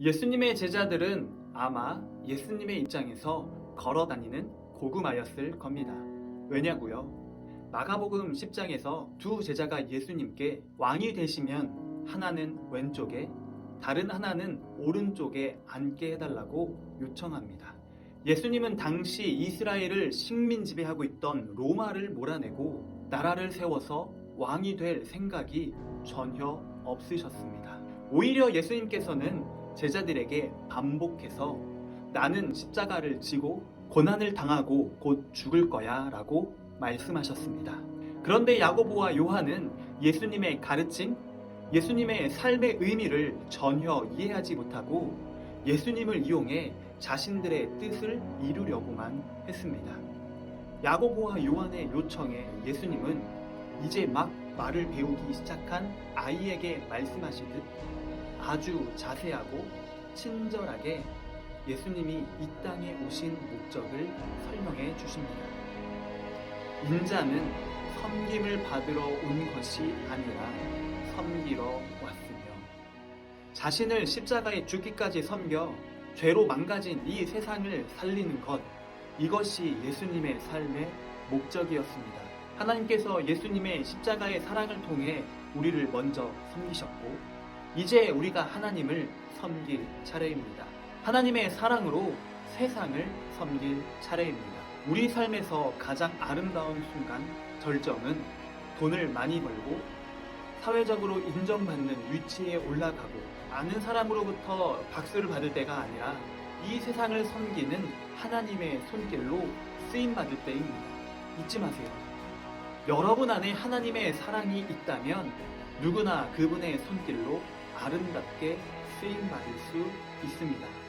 예수님의 제자들은 아마 예수님의 입장에서 걸어 다니는 고구마였을 겁니다. 왜냐고요? 마가복음 10장에서 두 제자가 예수님께 왕이 되시면 하나는 왼쪽에 다른 하나는 오른쪽에 앉게 해달라고 요청합니다. 예수님은 당시 이스라엘을 식민 지배하고 있던 로마를 몰아내고 나라를 세워서 왕이 될 생각이 전혀 없으셨습니다. 오히려 예수님께서는 제자들에게 반복해서 나는 십자가를 지고 고난을 당하고 곧 죽을 거야 라고 말씀하셨습니다. 그런데 야고보와 요한은 예수님의 가르침, 예수님의 삶의 의미를 전혀 이해하지 못하고 예수님을 이용해 자신들의 뜻을 이루려고만 했습니다. 야고보와 요한의 요청에 예수님은 이제 막 말을 배우기 시작한 아이에게 말씀하시듯 아주 자세하고 친절하게 예수님이 이 땅에 오신 목적을 설명해 주십니다. 인자는 섬김을 받으러 온 것이 아니라 섬기러 왔으며 자신을 십자가에 죽기까지 섬겨 죄로 망가진 이 세상을 살리는 것 이것이 예수님의 삶의 목적이었습니다. 하나님께서 예수님의 십자가의 사랑을 통해 우리를 먼저 섬기셨고 이제 우리가 하나님을 섬길 차례입니다. 하나님의 사랑으로 세상을 섬길 차례입니다. 우리 삶에서 가장 아름다운 순간, 절정은 돈을 많이 벌고 사회적으로 인정받는 위치에 올라가고 아는 사람으로부터 박수를 받을 때가 아니라 이 세상을 섬기는 하나님의 손길로 쓰임 받을 때입니다. 잊지 마세요. 여러분 안에 하나님의 사랑이 있다면 누구나 그분의 손길로 아름답게 쓰임 받을 수 있습니다.